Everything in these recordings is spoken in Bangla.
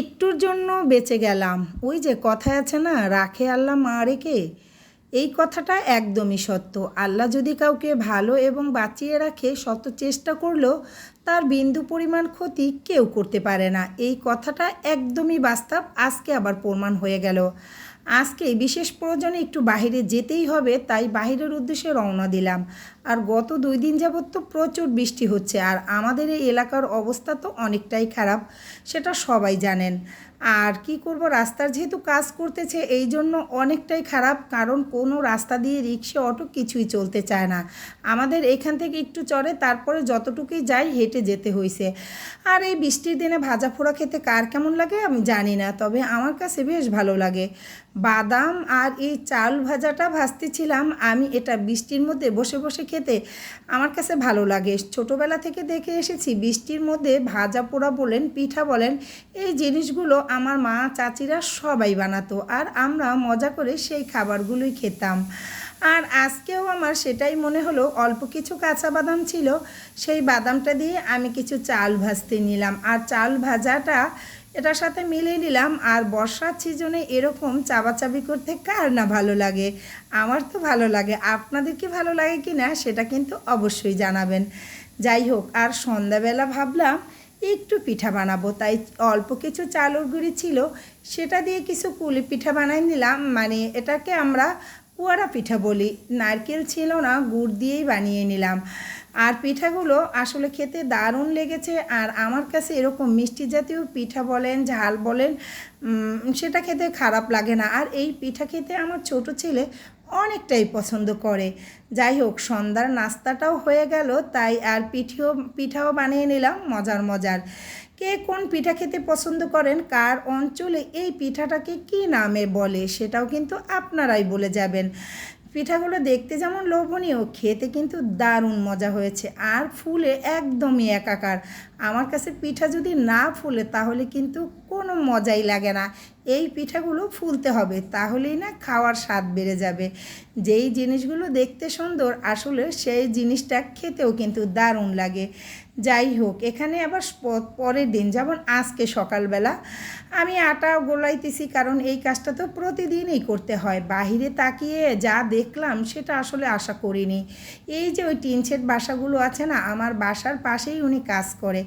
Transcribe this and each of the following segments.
একটুর জন্য বেঁচে গেলাম। ওই যে কথায় আছে না, রাখে আল্লাহ মা রেখে এই কথাটা একদমই সত্য। আল্লাহ যদি কাউকে ভালো এবং বাঁচিয়ে রাখে, শত চেষ্টা করলেও তার বিন্দু পরিমাণ ক্ষতি কেউ করতে পারে না। এই কথাটা একদমই বাস্তব, আজকে আবার প্রমাণ হয়ে গেল। আজকে বিশেষ প্রয়োজনে একটু বাইরে যেতেই হবে, তাই বাইরের উদ্দেশ্যে রওনা দিলাম। আর গত দুই দিন যাবৎ তো প্রচুর বৃষ্টি হচ্ছে, আর আমাদের এই এলাকার অবস্থা তো অনেকটাই খারাপ, সেটা সবাই জানেন। আর কি করব, রাস্তার যেহেতু কাজ করতেছে, এই জন্য অনেকটাই খারাপ, কারণ কোনো রাস্তা দিয়ে রিক্সা, অটো কিছুই চলতে চায় না। আমাদের এখান থেকে একটু চড়ে তারপরে যতটুকুই যাই হেঁটে যেতে হয়েছে আর এই বৃষ্টির দিনে ভাজা ফোড়া খেতে কার কেমন লাগে আমি জানি না, তবে আমার কাছে বেশ ভালো লাগে। বাদাম আর এই চাল ভাজাটা ভাজতেছিলাম। আমি এটা বৃষ্টির মধ্যে বসে বসে খেতে আমার কাছে ভালো লাগে। ছোটোবেলা থেকে দেখে এসেছি বৃষ্টির মধ্যে ভাজা পোড়া বলেন, পিঠা বলেন, এই জিনিসগুলো আমার মা, চাচিরা সবাই বানাতো আর আমরা মজা করে সেই খাবারগুলোই খেতাম। আর আজকেও আমার সেটাই মনে হলো, অল্প কিছু কাঁচা বাদাম ছিল, সেই বাদামটা দিয়ে আমি কিছু চাল ভাজতে নিলাম। আর চাল ভাজাটা এটার সাথে মিলিয়ে নিলাম, আর বর্ষার সিজনে এরকম চাবাচাবি করতে কার না ভালো লাগে? আমার তো ভালো লাগে। আপনাদের কি ভালো লাগে কি না, সেটা কিন্তু অবশ্যই জানাবেন। যাই হোক, আর সন্ধ্যাবেলা ভাবলাম একটু পিঠা বানাবো, তাই অল্প কিছু চালুর গুঁড়ি ছিল, সেটা দিয়ে কিছু কুলি পিঠা বানাই নিলাম। মানে এটাকে আমরা কুয়ারা পিঠা বলি। নারকেল ছিল না, গুড় দিয়েই বানিয়ে নিলাম। আর পিঠাগুলো আসলে খেতে দারুণ লেগেছে। আর আমার কাছে এরকম মিষ্টি জাতীয় পিঠা বলেন, ঝাল বলেন সেটা খেতে খারাপ লাগে না। আর এই পিঠা খেতে আমার ছোট ছেলে অনেকটাই পছন্দ করে। যাই হোক, সন্ধ্যার নাস্তাটাও হয়ে গেল, তাই আর পিঠিও, পিঠাও বানিয়ে নিলাম, মজার মজার। কে কোন পিঠা খেতে পছন্দ করেন, কার অঞ্চলে এই পিঠাটাকে কি নামে বলে, সেটাও কিন্তু আপনারাই বলে যাবেন। পিঠাগুলো দেখতে যেমন লোভনীয়, খেতে কিন্তু দারুণ মজা হয়েছে। আর ফুলে একদমই একাকার। আমার কাছে পিঠা যদি না ফুলে তাহলে কিন্তু কোনো মজাই লাগে না। এই পিঠাগুলো ফুলতে হবে, তাহলেই না খাওয়ার স্বাদ বেড়ে যাবে। যেই জিনিসগুলো দেখতে সুন্দর, আসলে সেই জিনিসটা খেতেও কিন্তু দারুণ লাগে। যাই হোক, এখানে আবার পরের দিন, যেমন আজকে সকালবেলা, আমি আটা গোলাইতেছি কারণ এই কাজটা তো প্রতিদিনই করতে হয়। বাহিরে তাকিয়ে যা দেখলাম, সেটা আসলে আশা করিনি। এই যে ওই টিন শেড বাসাগুলো আছে না, আমার বাসার পাশেই উনি কাজ করে।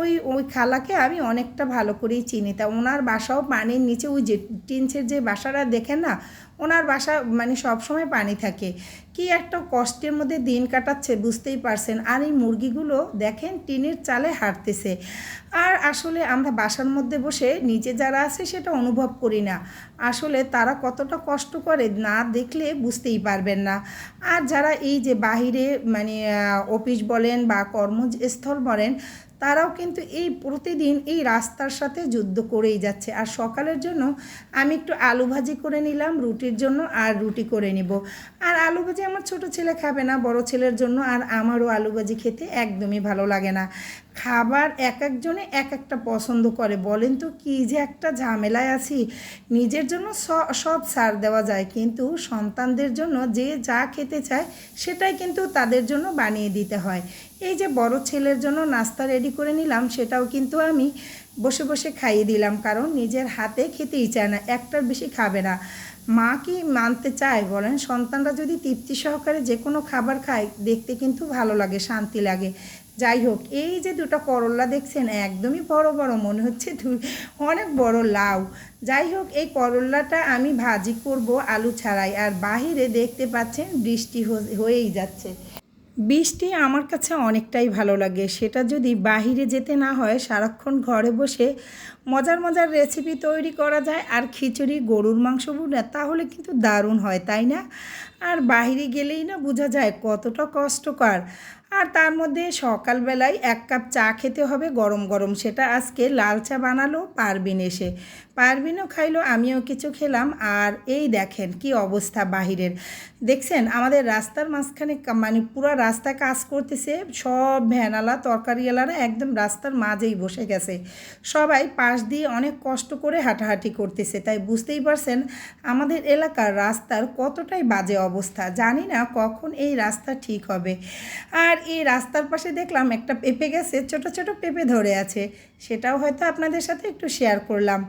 ওই ওই খালাকে আমি অনেকটা ভালো করেই চিনি। তা ওনার বাসাও পানির নিচে, ওই যে টিন শেড যে বাসাটা দেখেন না ওনার বাসা মানে সবসময় পানি থাকে। কি একটা কষ্টের মধ্যে দিন কাটাচ্ছে বুঝতেই পারছেন। আর এই মুরগিগুলো দেখেন টিনের চালে হাঁটতেছে। আর আসলে আমরা বাসার মধ্যে বসে নিচে যারা আছে সেটা অনুভব করি না। আসলে তারা কতটা কষ্ট করে না দেখলে বুঝতেই পারবেন না। আর যারা এই যে বাহিরে মানে অফিস বলেন বা কর্মস্থল বলেন তারাও কিন্তু এই প্রতিদিন এই রাস্তার সাথে যুদ্ধ করেই যাচ্ছে। আর সকালের জন্য আমি একটু আলু ভাজি করে নিলাম, রুটির জন্য আর রুটি করে নিব। আর আলু ভাজি আমার ছোট ছেলে খাবে না, বড় ছেলের জন্য, আর আমারও আলু ভাজি খেতে একদমই ভালো লাগে না। খাবার এক একজনে এক একটা পছন্দ করে। বলেন তো কি যে একটা ঝামেলায় আছি। নিজের জন্য সব সার দেওয়া যায়, কিন্তু সন্তানদের জন্য যে যা খেতে চায়, সেটাই কিন্তু তাদের জন্য বানিয়ে দিতে হয়। এই যে বড় ছেলের জন্য নাস্তা রেডি করে নিলাম, সেটাও কিন্তু আমি বসে বসে খাইয়ে দিলাম, কারণ নিজের হাতে খেতেই চায় না, একটার বেশি খাবে না। মা কি মানতে চায় বলেন? সন্তানরা যদি তৃপ্তি সহকারে যে কোনো খাবার খায়, দেখতে কিন্তু ভালো লাগে, শান্তি লাগে। যাই হোক, এই যে দুটো করল্লা দেখছেন, একদমই বড় বড়, মনে হচ্ছে অনেক বড় লাউ। যাই হোক, এই করল্লাটা আমি ভাজি করব আলু ছাড়াই, আর বাহিরে দেখতে পাচ্ছেন বৃষ্টি হয়ে- হয়েই যাচ্ছে। বৃষ্টি আমার কাছে অনেকটাই ভালো লাগে। সেটা যদি বাহিরে যেতে না হয়, সারাক্ষণ ঘরে বসে মজার মজার রেসিপি তৈরি করা যায় আর খিচুড়ি, গরুর মাংস বুনা তাহলে কিন্তু দারুণ হয়, তাই না? আর বাহিরে গেলেই না বোঝা যায় কতটা কষ্টকর। আর তার মধ্যে সকালবেলায় এক কাপ চা খেতে হবে গরম গরম। সেটা আজকে লাল চা বানালো, পারবিন এসে। পারবিনও খাইলো, আমিও কিছু খেলাম। আর এই দেখেন কি অবস্থা বাহিরের। দেখছেন, আমাদের রাস্তার মাঝখানে মানে পুরো রাস্তা কাজ করতেছে। সব ভ্যানালা, তরকারিওয়ালারা একদম রাস্তার মাঝেই বসে গেছে। সবাই পাশ দিয়ে অনেক কষ্ট করে হাঁটাহাঁটি করতেছে। তাই বুঝতেই পারছেন, আমাদের এলাকার রাস্তার কতটাই বাজে অবস্থা। জানি না কখন এই রাস্তা ঠিক হবে। আর এই রাস্তার পাশে দেখলাম একটা পেঁপে গেছে ছোট ছোট পেঁপে ধরে আছে। সেটাও হয়তো আপনাদের সাথে একটু শেয়ার করলাম।